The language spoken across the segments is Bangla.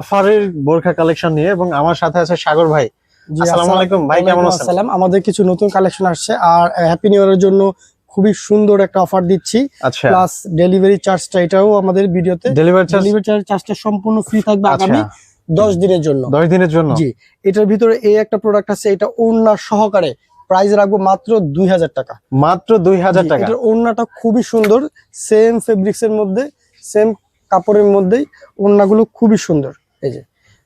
অফারের বোরখা কালেকশন নিয়ে এবং আমার সাথে আছে সাগর ভাই। আসসালামু আলাইকুম। ভাই কেমন আছেন? আমাদের কিছু নতুন কালেকশন আসছে আর হ্যাপি নিউ ইয়ারের জন্য খুবই সুন্দর একটা অফার দিচ্ছি। প্লাস ডেলিভারি চার্জটা এটাও আমাদের ভিডিওতে ডেলিভারি চার্জ ডেলিভারি চার্জ চার্জটা সম্পূর্ণ ফ্রি থাকবে আচ্ছা। আগামী দশ দিনের জন্য। দশ দিনের জন্য? জি। এটার ভিতরে এই একটা প্রোডাক্ট আছে এটা ওড়না সহকারে। প্রাইস রাখব মাত্র দুই হাজার টাকা। মাত্র দুই হাজার টাকা? এটার ওড়নাটা খুবই সুন্দর। সেম ফেব্রিক্স এর মধ্যে সেম কাপড়ের মধ্যেই ওড়নাগুলো খুবই সুন্দর। এই যে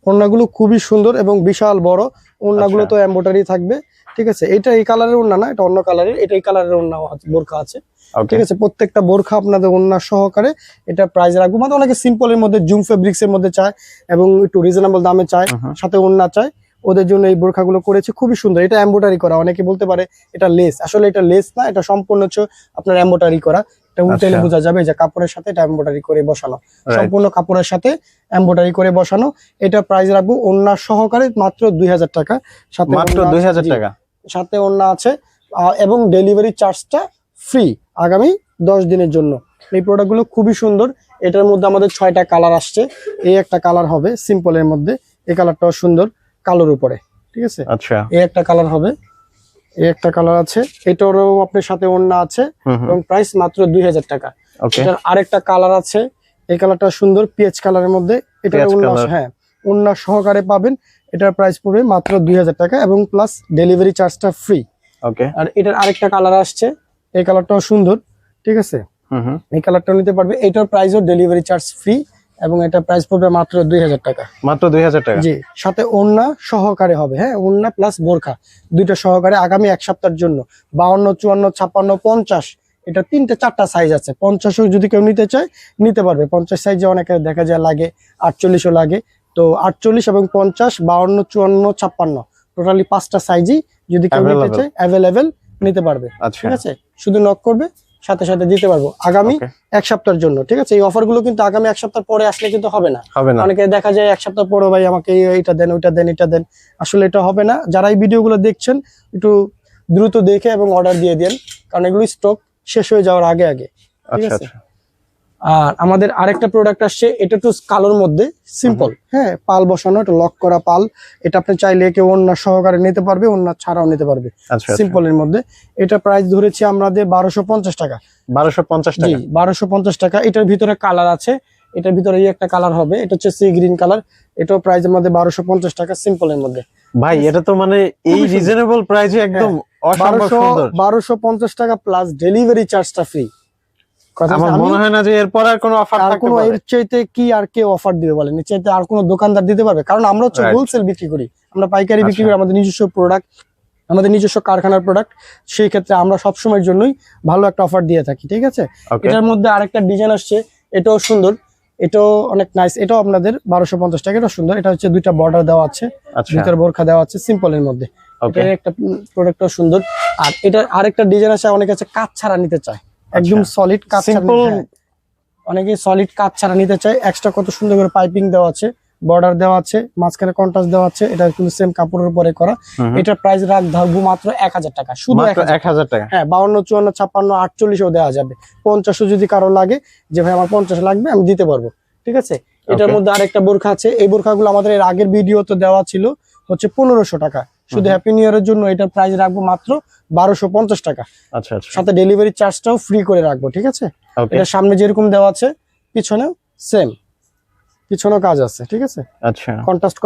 ওড়নাগুলো খুবই সুন্দর এবং বিশাল বড়। ওড়নাগুলো আচ্ছা। তো এম্বোটারি থাকবে ঠিক আছে? এটা এই কালারের ওড়না না এটা অন্য কালারের এটা এই কালারের ওড়না বোরখা আছে। ঠিক আছে প্রত্যেকটা বোরখা আপনাদের ওড়না সহকারে এটা প্রাইস রাখব। মানে অনেকে সিম্পলের মধ্যে জুম ফেব্রিক্স এর মধ্যে চায় এবং একটু রিজনেবল দামে চায় সাথে ওড়না চায়। ওদের জন্য এই বোরখাগুলো করেছে খুবই সুন্দর। এটা এম্বোটারি করা অনেকে বলতে পারে এটা লেস আসলে এটা লেস না এটা সম্পূর্ণ হচ্ছে আপনার এম্বোটারি করা। এটা উল্টাইলে আচ্ছা। বোঝা যাবে যে কাপড়ের সাথে এটা এম্বোটারি করে বসানো সম্পূর্ণ কাপড়ের সাথে এম্বোটারি করে বসানো। এটা প্রাইস রাখব ওড়না সহকারে মাত্র দুই হাজার টাকা। সাথে মাত্র দুই হাজার টাকা? সাথে ওড়না আছে এবং ডেলিভারি চার্জটা ফ্রি আগামী দশ দিনের জন্য। এই প্রোডাক্টগুলো খুবই সুন্দর। এটার মধ্যে আমাদের ছয়টা কালার আসছে। এই একটা কালার হবে সিম্পলের মধ্যে। এই কালারটাও সুন্দর কালোর উপরে। ঠিক আছে? আচ্ছা। এই একটা কালার হবে। এই একটা কালার আছে। এটারও আপনার সাথে ওড়না আছে এবং প্রাইস মাত্র দুই হাজার টাকা। এটার আরেকটা কালার আছে। এই কালারটা সুন্দর পিএচ কালারের মধ্যে। এটা। হ্যাঁ ওড়না সহকারে পাবেন। এটার প্রাইস পড়বে মাত্র দুই হাজার টাকা এবং প্লাস ডেলিভারি চার্জটা ফ্রি ওকে আর এটার আরেকটা কালার আসছে। এই কালারটাও সুন্দর ঠিক আছে? এই কালারটাও নিতে পারবে। এটার প্রাইসও ডেলিভারি চার্জ ফ্রি এবং এটা প্রাইস পড়বে মাত্র দুই হাজার টাকা। মাত্র দুই হাজার টাকা? জি সাথে ওড়না সহকারে হবে হ্যাঁ ওড়না প্লাস বোরখা দুইটা সহকারে আগামী এক সপ্তাহের জন্য বাউন্ন চুয়ান্ন ছাপ্পান্ন পঞ্চাশ এটা তিনটে চারটা সাইজ আছে পঞ্চাশও যদি কেউ নিতে চায় নিতে পারবে পঞ্চাশ সাইজে অনেকে দেখা যায় লাগে আটচল্লিশও লাগে তো আটচল্লিশ এবং পঞ্চাশ বাউন্ন চুয়ান্ন ছাপ্পান্ন টোটালি পাঁচটা সাইজই যদি কেউ নিতে চায় অ্যাভেলেবেল নিতে পারবে আচ্ছা। ঠিক আছে? শুধু নক করবে সাথে সাথে দিতে পারব আগামী এক সপ্তাহের জন্য ঠিক আছে? এই অফারগুলো কিন্তু আগামী এক সপ্তাহ পরে আসলে কিন্তু হবে না। হবে না। অনেকে দেখা যায় এক সপ্তাহ পরে ভাই আমাকে এই- এইটা দেন ওইটা দেন এটা দেন। আসলে এটা হবে না। যারা এই ভিডিও গুলো দেখছেন একটু দ্রুত দেখে এবং অর্ডার দিয়ে দেন কারণ এগুলো স্টক শেষ হয়ে যাওয়ার আগে আগে। ঠিক আচ্ছা আছে? আচ্ছা। আর আমাদের আরেকটা প্রোডাক্ট আসছে এটা একটু কালোর মধ্যে সিম্পল হ্যাঁ পাল বসানো এটা লক করা পাল। এটা আপনি চাইলে কেউ অন্য সহকারে নিতে পারবে অন্য ছাড়াও নিতে পারবে। আচ্ছা সিম্পলের মধ্যে। এটা প্রাইস ধরেছি আমাদের বারোশো পঞ্চাশ টাকা। বারোশো পঞ্চাশ টাকা? বারোশো পঞ্চাশ টাকা। এটার ভিতরে কালার আছে। এটার ভিতরে এই একটা কালার হবে। এটা হচ্ছে সি গ্রিন কালার এটাও প্রাইস আমাদের বারোশো পঞ্চাশ টাকা সিম্পলের মধ্যে। ভাই এটা তো মানে এই। রিজনেবল প্রাইসে একদম অসম্ভব বারোশো বারোশো পঞ্চাশ টাকা প্লাস ডেলিভারি চার্জটা ফ্রি আমার মনে হয় না যে এরপর আর কোনো অফার আর থাকতে কোনো পারে। এর চাইতে কি আর কে অফার দিবে বলেন? এর চাইতে আর কোনো দোকানদার দিতে পারবে? কারণ আমরা হচ্ছে হোলসেল বিক্রি করি। আমরা পাইকারি বিক্রি আচ্ছা। করি আমাদের নিজস্ব প্রোডাক্ট আমাদের নিজস্ব কারখানার প্রোডাক্ট সেই ক্ষেত্রে আমরা সব সময়ের জন্যই ভালো একটা অফার দিয়ে থাকি ঠিক আছে? এটার মধ্যে আরেকটা ডিজাইন আসছে এটাও সুন্দর এটাও অনেক নাইস এটাও আপনাদের বারোশো পঞ্চাশ টাকা এটাও সুন্দর এটা হচ্ছে দুইটা বর্ডার দেওয়া আছে আচ্ছা। ভিতর বোরখা দেওয়া আছে সিম্পলের মধ্যে। এটার একটা প্রোডাক্টও সুন্দর। আর এটার আরেকটা ডিজাইন আছে অনেকে আছে কাজ ছাড়া নিতে চায়। একদম সলিড কাজ হ্যাঁ। অনেকে সলিড কাজ ছাড়া নিতে চায়। এক্সট্রা কত সুন্দর করে পাইপিং দেওয়া আছে। বর্ডার দেওয়া আছে মাঝখানে কন্ট্রাস্ট দেওয়া আছে। এটা কিন্তু সেম কাপড়ের উপরে করা। হুম। প্রাইস রাখ ধরবো মাত্র এক হাজার টাকা। শুধু এক হাজার টাকা। হ্যাঁ বাউন্ন চুয়ান্ন ছাপ্পান্ন আটচল্লিশও দেওয়া যাবে। পঞ্চাশও যদি কারও লাগে যে ভাই আমার পঞ্চাশ লাগবে আমি দিতে পারব। ঠিক আছে? এটার মধ্যে আরেকটা বোরখা আছে। এই বোরখাগুলো আমাদের এর আগের ভিডিও তো দেওয়া ছিল হচ্ছে পনেরোশো টাকা। শুধু হ্যাপি নিউ ইয়ারের জন্য এটার প্রাইস রাখব মাত্র বারোশো পঞ্চাশ টাকা। আচ্ছা আচ্ছা। সাথে ডেলিভারি চার্জটাও ফ্রি করে রাখব ঠিক আছে? এটা সামনে যেরকম দেওয়া আছে পিছনেও সেম পিছনেও কাজ আছে ঠিক আছে? আচ্ছা। কন্ট্রাস্ট